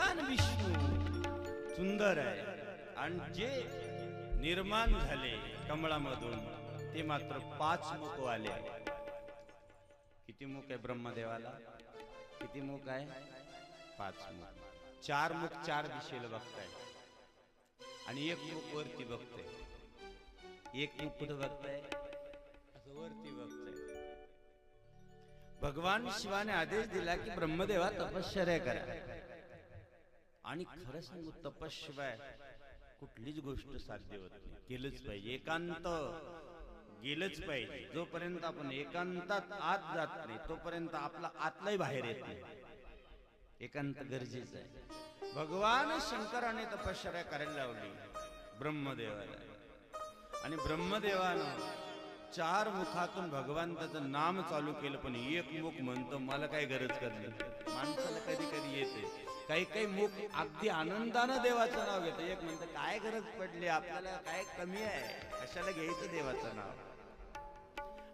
भगवान विष्णू सुंदर आहे. आणि जे निर्माण झाले कमळामधून ते मात्र पाच मुख आले. किती मुख आहे ब्रह्मदेवाला? किती मुख आहे? पाच मुख. चार मुख चार दिशेला बघताय. आणि एक मुख वरती बघताय. एक मुख कुठं बघताय? असं वरती बघताय. भगवान शिवाने आदेश दिला की ब्रह्मदेवा तपश्चर्या करा. आणि खरं सांगू तपशिवाय कुठलीच गोष्ट साध्य होत नाही. केलंच पाहिजे. एकांत गेलंच पाहिजे. जोपर्यंत आपण एकांतात आत जात नाही तोपर्यंत आपला आतलाही बाहेर येत नाही. एकांत गरजेचं आहे. भगवान शंकराने तपश्चर्या करायला लावली. ब्रह्मदेवाला. आणि ब्रह्मदेवानं चार मुखातून भगवंताचं नाम चालू केलं पण एक मुख म्हणतो मला काय गरज करली माणसाला कधी कधी येते काही काही मुख अगदी आनंदानं देवाचं नाव घेतं. एक म्हणतं काय गरज पडली? आपल्याला काय कमी आहे? कशाला घ्यायचं देवाचं नाव?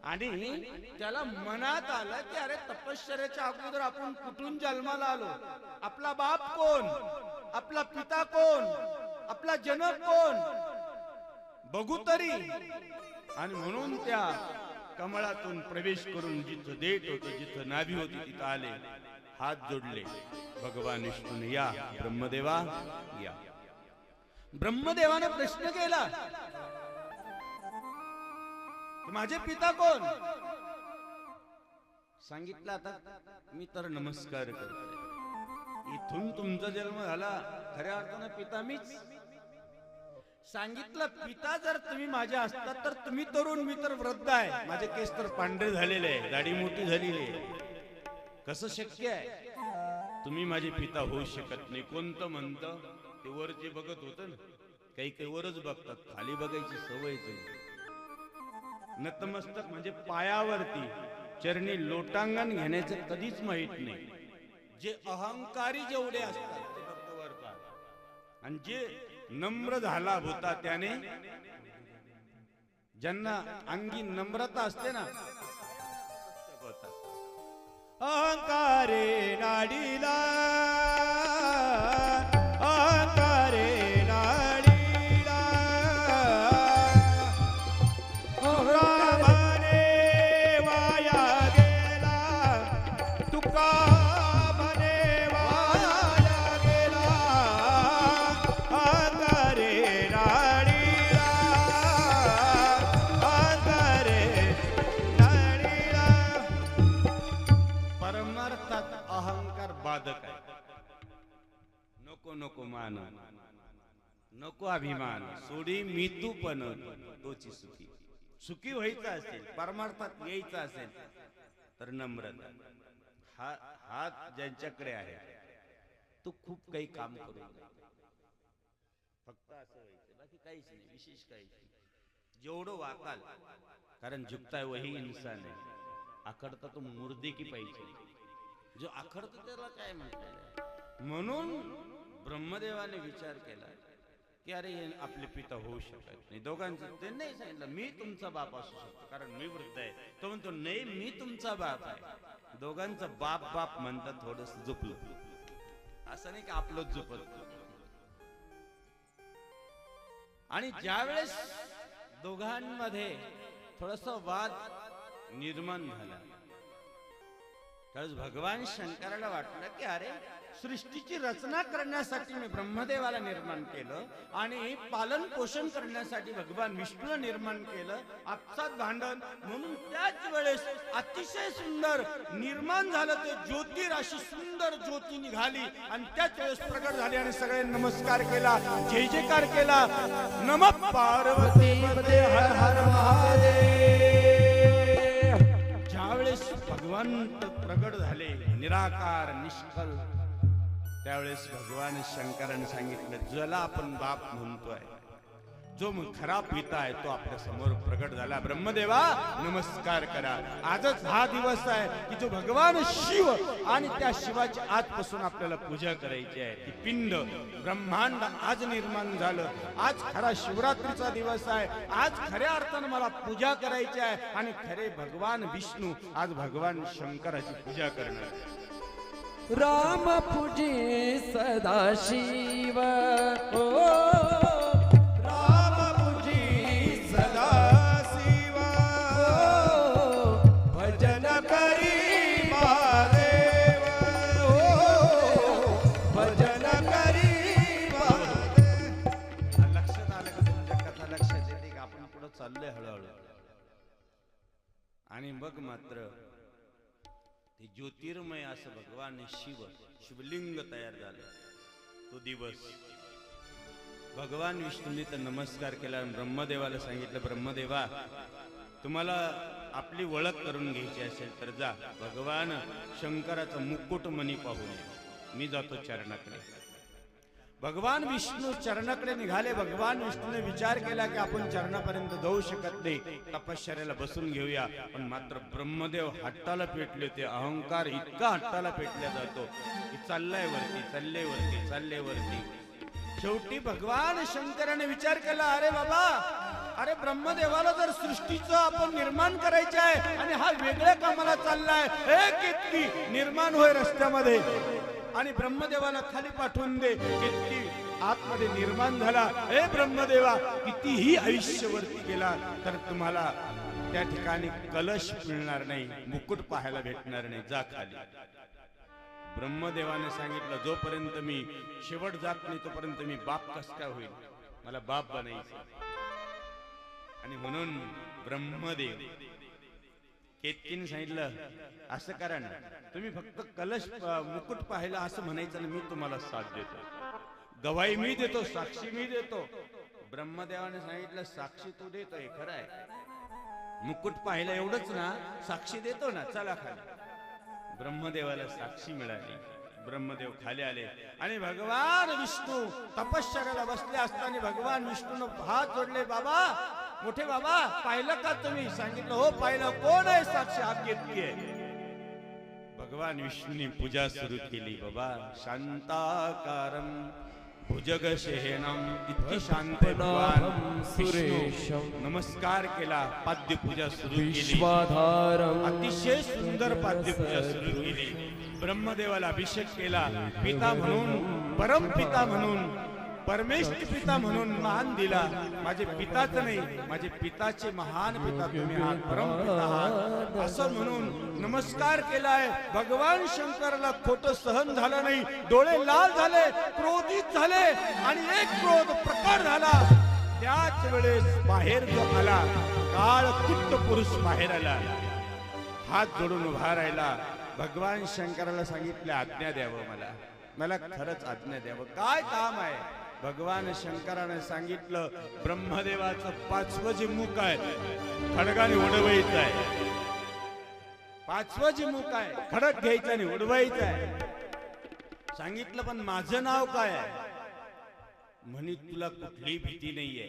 आणि त्याला मनात आलं की अरे तपश्चर्याच्या अगोदर आपण कुठून जन्माला आलो? आपला बाप कोण? आपला पिता कोण? आपला जनक कोण? बघू तरी. आणि म्हणून त्या कमळातून प्रवेश करून जिथं देठ होत जिथं नाभी होती तिथं आले. हात जोडले. भगवान विष्णून या. ब्रह्मदेवा या. ब्रह्मदेवाने प्रश्न केला. माझे पिता कोण? सांगितलं आता मी तर नमस्कार करतो इथून तुमचा जन्म झाला. खऱ्या अर्थानं पिता मीच. सांगितलं पिता जर तुम्ही माझ्या असतात तर तुम्ही तरुण मी तर वृद्ध आहे. माझे केस तर पांढरे झालेले आहे. दाढी मोठी झालेली आहे. कसं शक्य आहे? तुम्ही माझे पिता होऊ शकत नाही. कोणतं म्हणतं? ते वर जे बघत होत ना काही काही वरच बघतात. खाली बघायची सवयच आहे. नतमस्तक म्हणजे पायावरती. चरणी लोटांगण घेण्याचं कधीच माहीत नाही. जे अहंकारी जेवढे असतात ते फक्त वर पाहतात. आणि जे नम्र झाला होता त्याने ज्यांना अंगी नम्रता असते ना होता अहंकारे नाडीला नको मान. नको अभिमान. सोडी मी तू पण तोची सुखी. सुखी व्हायचं असेल परमार्थात यायचं असेल तर नम्रता. हा हात ज्यांच्याकडे आहे तो खूप काही काम करू फक्त असं व्हायचं बाकी काहीच नाही विशेष काहीच नाही. जेवढं वाकाल कारण झुकताय वही इन्सान आहे. आखडता तो मुर्दे की पाहिजे जो आखडतो त्याला काय म्हणतात म्हणून ब्रह्मदेवाने विचार केला की अरे हे आपले पिता होऊ शकत नाही. दोघांचं ते नाही सांगितलं मी तुमचा बाप असू शकतो कारण मी वृद्ध आहे. तो म्हणतो नाही मी तुमचा बाप आहे. दोघांचं बाप बाप म्हणतात थोडस झुपलं असं नाही की आपलं झुपत आणि ज्यावेळेस दोघांमध्ये थोडस वाद निर्माण झाला त्यावेळेस भगवान शंकराला वाटलं की अरे सृष्टीची रचना करण्यासाठी मी ब्रह्मदेवाला निर्माण केलं आणि पालन पोषण करण्यासाठी भगवान विष्णूला निर्माण केलं. आपसात भांडण. म्हणून त्याच वेळेस अतिशय सुंदर निर्माण झालं ते ज्योती राशी सुंदर ज्योती निघाली आणि त्याच वेळेस प्रगट झाली आणि सगळे नमस्कार केला. जय जयकार केला. नम पार्वती. हर हर महादेव. भगवंत प्रगट झाले निराकार निष्कल त्यावेळेस भगवान शंकराने सांगितलं ज्याला आपण बाप म्हणतोय. जो खराब खरा पिता आहे तो आपल्यासमोर प्रगट झाला. ब्रह्मदेवा नमस्कार करा. आजच हा दिवस आहे की जो भगवान शिव आणि त्या शिवाची आजपासून आपल्याला पूजा करायची आहे. ती पिंड ब्रह्मांड आज निर्माण झालं. आज खरा शिवरात्रीचा दिवस आहे. आज खऱ्या अर्थानं मला पूजा करायची आहे आणि खरे भगवान विष्णू आज भगवान शंकराची पूजा करणार राम पूजी सदाशिव. ओ भगवान शिव शिवलिंग तयार झालं. तो दिवस. भगवान विष्णूंनी तर नमस्कार केला ब्रह्मदेवाला सांगितलं ब्रह्मदेवा तुम्हाला आपली ओळख करून घ्यायची असेल तर जा. भगवान शंकराचं मुकुट मनी पाहून मी जातो चरणाकडे. भगवान विष्णू चरणाकडे निघाले. भगवान विष्णूने विचार केला की आपण चरणापर्यंत जाऊ शकत नाही. तपश्चर्याला बसून घेऊया. पण मात्र ब्रह्मदेव हट्टाला पेटले होते. अहंकार इतका हट्टाला पेटला जातो की चाललाय वरती चालले वरती चालले वरती. शेवटी भगवान शंकराने विचार केला अरे बाबा अरे ब्रह्मदेवाला जर सृष्टीचं आपण निर्माण करायचं आहे आणि हा वेगळ्या कामाला चाललाय हे किती निर्माण होय रस्त्यामध्ये. आणि ब्रह्मदेवाला खाली पाठवून दे. किती आतमध्ये निर्माण झाला. हे ब्रह्मदेवा कितीही आयुष्यवरती गेला तर तुम्हाला त्या ठिकाणी कलश मिळणार नाही मुकुट पाहायला भेटणार नाही. जा खाली. ब्रह्मदेवाने सांगितलं जोपर्यंत मी शेवट जात नाही तोपर्यंत मी बाप कस काय होईल? मला बाप बनायचं आणि म्हणून ब्रह्मदेव केतकीने सांगितलं असं कारण तुम्ही फक्त कलश मुकुट पाहिला असं म्हणायचं ना मी तुम्हाला साथ देतो. गवाई मी देतो साक्षी मी देतो. ब्रह्मदेवाने सांगितलं साक्षी तू देतोय खरं आहे मुकुट पाहिला एवढंच ना साक्षी देतो ना चला खाली. ब्रह्मदेवाला साक्षी मिळाली. ब्रह्मदेव खाली आले. आणि भगवान विष्णू तपश्चर्याला बसले असताना भगवान विष्णून हात जोडले बाबा मोठे बाबा पाहिलं का तुम्ही? सांगितलं हो पाहिलं. कोण आहे साक्षी? हात घेतलीये. भगवान विष्णूने पूजा सुरू केली. बाबा शांताकारम भुजग शहेनम इतकी शांत. सुरेशम नमस्कार केला पाद्य पूजा सुरू केली. विश्वाधारम अतिशय सुंदर पाद्यपूजा सुरू केली. ब्रह्मदेवाला अभिषेक केला. पिता म्हणून परमपिता म्हणून परमेश्वर पिता म्हणून मान दिला. माझे पिताच नाही माझे पिताचे महान पिता तुम्ही आहात परमपिता आहात. असं म्हणून नमस्कार केलाय. भगवान शंकराला खोट सहन झालं नाही डोळे लाल झाले क्रोधित झाले आणि एक क्रोध प्रकार झाला. त्याच वेळेस बाहेर जो आला काळ कुट्ट पुरुष बाहेर आला. हात जोडून उभा राहिला. भगवान शंकराला सांगितले आज्ञा द्यावं मला. मला खरंच आज्ञा द्यावं. काय काम आहे? भगवान शंकराने सांगितलं ब्रह्मदेवाचं पाचवं जे मुख आहे खडगाने उडवायचं आहे. पाचवं जे मुख आहे खडक घ्यायचं आणि उडवायचं आहे. सांगितलं पण माझं नाव काय आहे? म्हणे तुला कुठली भीती नाहीये.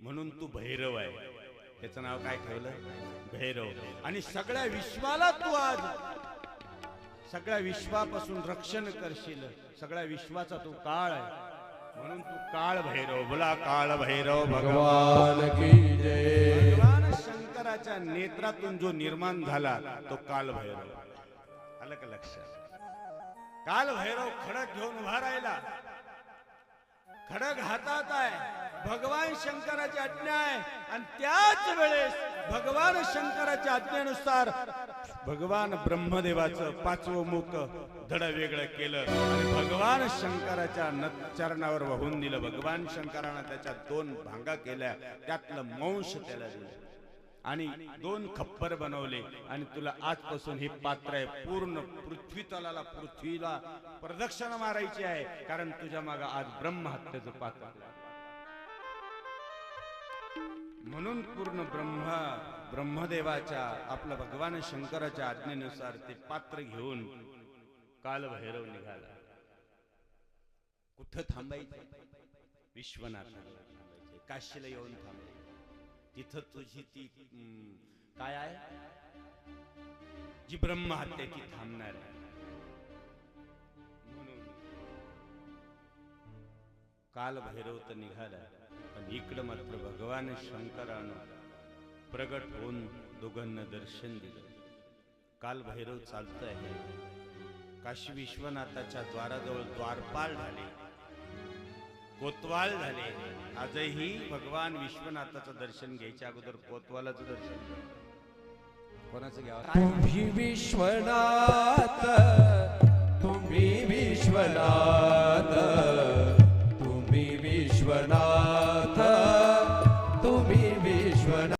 म्हणून तू भैरव आहे. त्याचं नाव काय ठेवलं? भैरव. आणि सगळ्या विश्वाला तू आज सगळ्या विश्वापासून रक्षण करशील. सगळ्या विश्वाचा तू काळ आहे. म्हणून तू काळ भैरव बोला काळ भैरव भगवान भगवान. की जय. भगवान शंकराच्या नेत्रातून जो निर्माण झाला तो काल भैरव. आलं का लक्षात काल भैरव खडक घेऊन उभा राहिला. खडक हातात आहे. भगवान शंकराची आज्ञा आहे. आणि त्याच वेळेस भगवान शंकराच्या आज्ञेनुसार भगवान ब्रह्मदेवाचं पाचवं मुख धड वेगळं केलं. आणि भगवान शंकराच्या चरणावर वाहून दिलं भगवान शंकरानं त्याच्या दोन भांगा केल्या. त्यातलं मंश त्याला दिलं. आणि दोन खप्पर बनवले. आणि तुला आजपासून हे पात्र आहे. पूर्ण पृथ्वी तलाला पृथ्वीला प्रदक्षिणा मारायची आहे. कारण तुझ्या मागे आज ब्रह्महत्याचं पात्र आहे. म्हणून पूर्ण ब्रह्मा ब्रह्मदेवाच्या आपल्या भगवान शंकराच्या आज्ञेनुसार ते पात्र घेऊन कालभैरव निघाला. कुठं थांबायचं? विश्वनाथाला थांबायचे. काशीला येऊन थांबायचे. तिथं तुझी ती काय आहे? जी ब्रह्महत्या ती थांबणार म्हणून काल भैरव तर निघाला. पण इकडं मात्र भगवान शंकरानं प्रगट होऊन दोघांना दर्शन दिलं. काल भैरव चालत आहे काशी विश्वनाथाच्या द्वाराजवळ द्वारपाल झाले. कोतवाल झाले. आजही भगवान विश्वनाथाचं दर्शन घ्यायच्या अगोदर कोतवालाचं दर्शन कोणाचं घ्यावं? विश्वनाथ तुम्ही विश्वनाथ.